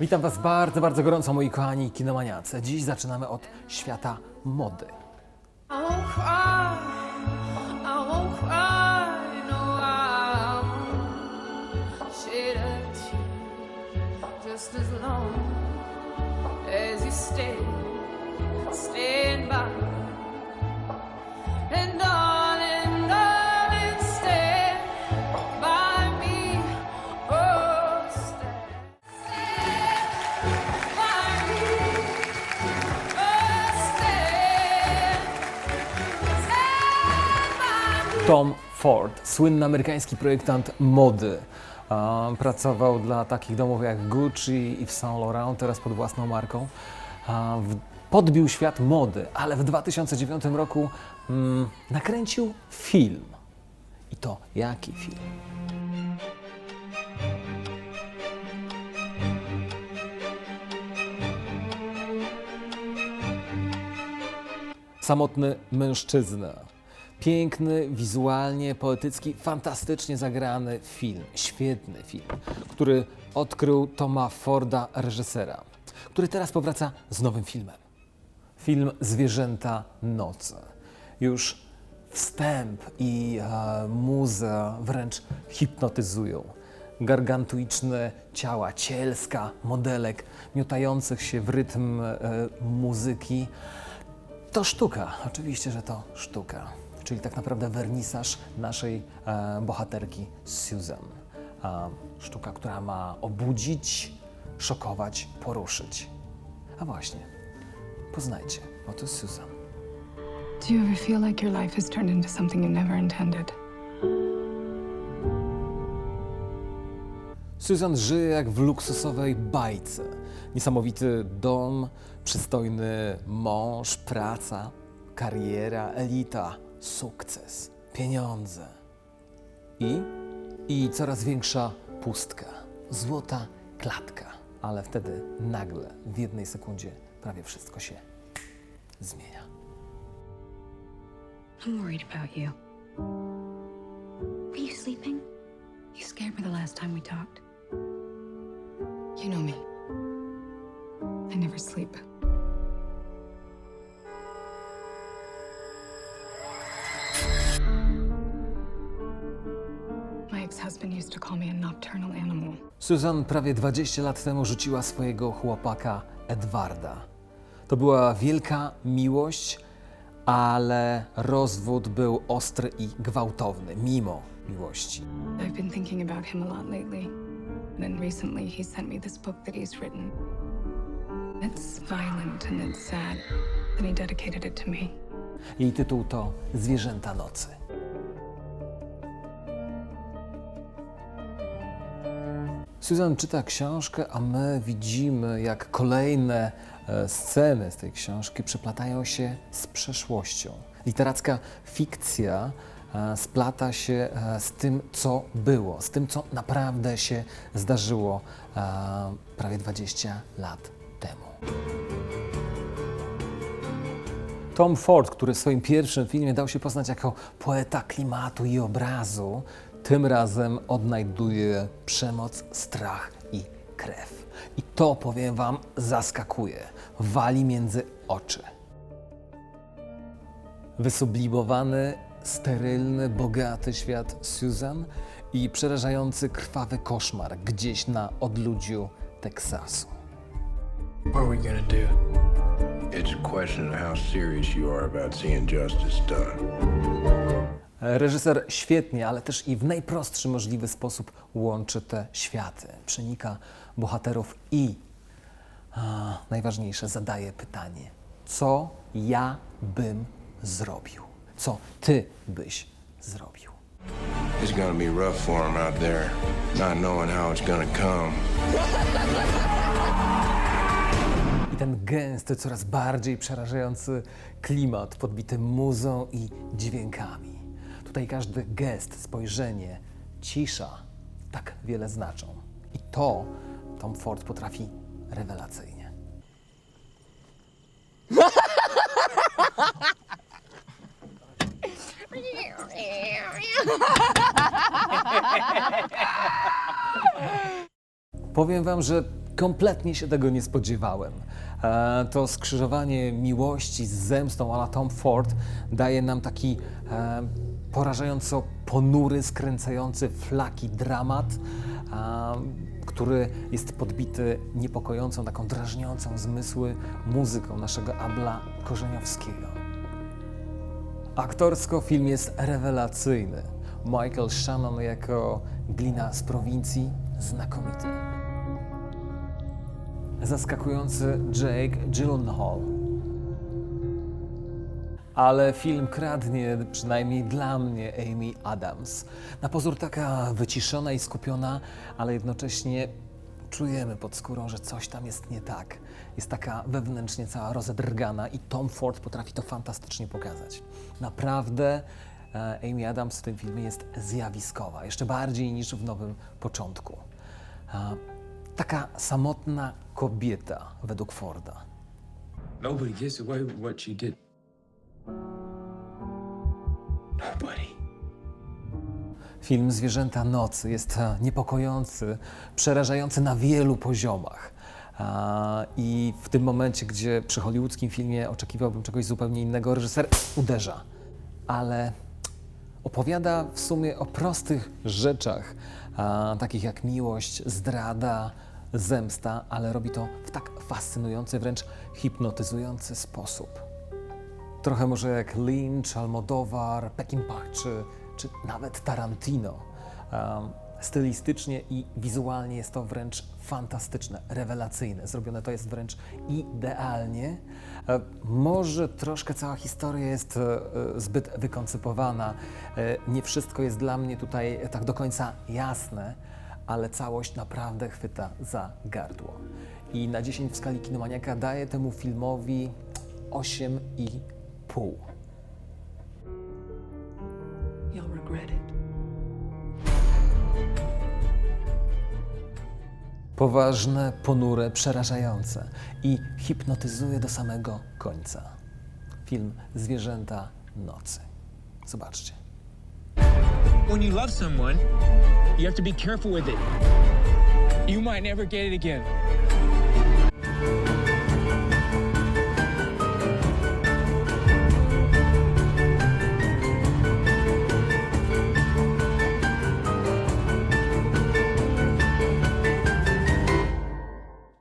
Witam Was bardzo, bardzo gorąco, moi kochani kinomaniacy. Dziś zaczynamy od świata mody. Tear just as long as you stay, stand Tom Ford, słynny amerykański projektant mody. Pracował dla takich domów jak Gucci i Saint Laurent, teraz pod własną marką. Podbił świat mody, ale w 2009 roku mm, nakręcił film. I to jaki film? Samotny mężczyzna. Piękny, wizualnie, poetycki, fantastycznie zagrany film. Świetny film, który odkrył Toma Forda, reżysera, który teraz powraca z nowym filmem. Film Zwierzęta nocy. Już wstęp i e, muza wręcz hipnotyzują. Gargantuiczne ciała, cielska modelek miotających się w rytm e, muzyki. To sztuka, oczywiście, że to sztuka. Czyli tak naprawdę wernisaż naszej e, bohaterki Susan. E, sztuka, która ma obudzić, szokować, poruszyć. A właśnie, poznajcie, oto Susan. Do you ever feel like your life has turned into something you never intended? Susan żyje jak w luksusowej bajce. Niesamowity dom, przystojny mąż, praca, kariera, elita, sukces, pieniądze. I? I coraz większa pustka, złota klatka. Ale wtedy nagle, w jednej sekundzie, prawie wszystko się zmienia. I'm worried about you. Husband used to call me a nocturnal animal. Susan prawie 20 lat temu rzuciła swojego chłopaka Edwarda. To była wielka miłość, ale rozwód był ostry i gwałtowny, mimo miłości. I've been thinking about him a lot lately. And then recently he sent me this book that he's written. It's violent and it's sad. And he dedicated it to me. Jej tytuł to Zwierzęta nocy. Susan czyta książkę, a my widzimy, jak kolejne e, sceny z tej książki przeplatają się z przeszłością. Literacka fikcja e, splata się e, z tym, co było, z tym, co naprawdę się zdarzyło prawie 20 lat temu. Tom Ford, który w swoim pierwszym filmie dał się poznać jako poeta klimatu i obrazu, tym razem odnajduje przemoc, strach i krew. I to, powiem Wam, zaskakuje. Wali między oczy. Wysublimowany, sterylny, bogaty świat Susan i przerażający krwawy koszmar gdzieś na odludziu Teksasu. What are we gonna do? It's a question of how serious you are about seeing justice done. Reżyser świetnie, ale też i w najprostszy możliwy sposób łączy te światy. Przenika bohaterów i a, najważniejsze, zadaje pytanie: co ja bym zrobił? Co ty byś zrobił? It's gonna be rough for him out there, not knowing how it's gonna come. I ten gęsty, coraz bardziej przerażający klimat, podbity muzą i dźwiękami. Tutaj każdy gest, spojrzenie, cisza tak wiele znaczą. I to Tom Ford potrafi rewelacyjnie. Powiem Wam, że kompletnie się tego nie spodziewałem. E, To skrzyżowanie miłości z zemstą ala Tom Ford daje nam taki e, porażająco ponury, skręcający flaki dramat, a, który jest podbity niepokojącą, taką drażniącą zmysły muzyką naszego Abla Korzeniowskiego. Aktorsko film jest rewelacyjny. Michael Shannon jako glina z prowincji znakomity. Zaskakujący Jake Gyllenhaal. Ale film kradnie, przynajmniej dla mnie, Amy Adams. Na pozór taka wyciszona i skupiona, ale jednocześnie czujemy pod skórą, że coś tam jest nie tak. Jest taka wewnętrznie cała rozedrgana i Tom Ford potrafi to fantastycznie pokazać. Naprawdę e, Amy Adams w tym filmie jest zjawiskowa, jeszcze bardziej niż w Nowym Początku. E, Taka samotna kobieta według Forda. Nobody gets away with what she did. Film Zwierzęta Nocy jest e, niepokojący, przerażający na wielu poziomach. I w tym momencie, gdzie przy hollywoodzkim filmie oczekiwałbym czegoś zupełnie innego, reżyser uderza, ale opowiada w sumie o prostych rzeczach, takich jak miłość, zdrada, zemsta, ale robi to w tak fascynujący, wręcz hipnotyzujący sposób. Trochę może jak Lynch, Almodovar, Peckinpah czy, czy nawet Tarantino. Stylistycznie i wizualnie jest to wręcz fantastyczne, rewelacyjne. Zrobione to jest wręcz idealnie. Może troszkę cała historia jest e, e, zbyt wykoncypowana. E, nie wszystko jest dla mnie tutaj tak do końca jasne, ale całość naprawdę chwyta za gardło. I na 10 w skali kinomaniaka daję temu filmowi 8,5. Regret it. Poważne, ponure, przerażające i hipnotyzuje do samego końca. Film Zwierzęta Nocy. Zobaczcie. When you love someone, you have to be careful with it. You might never get it again.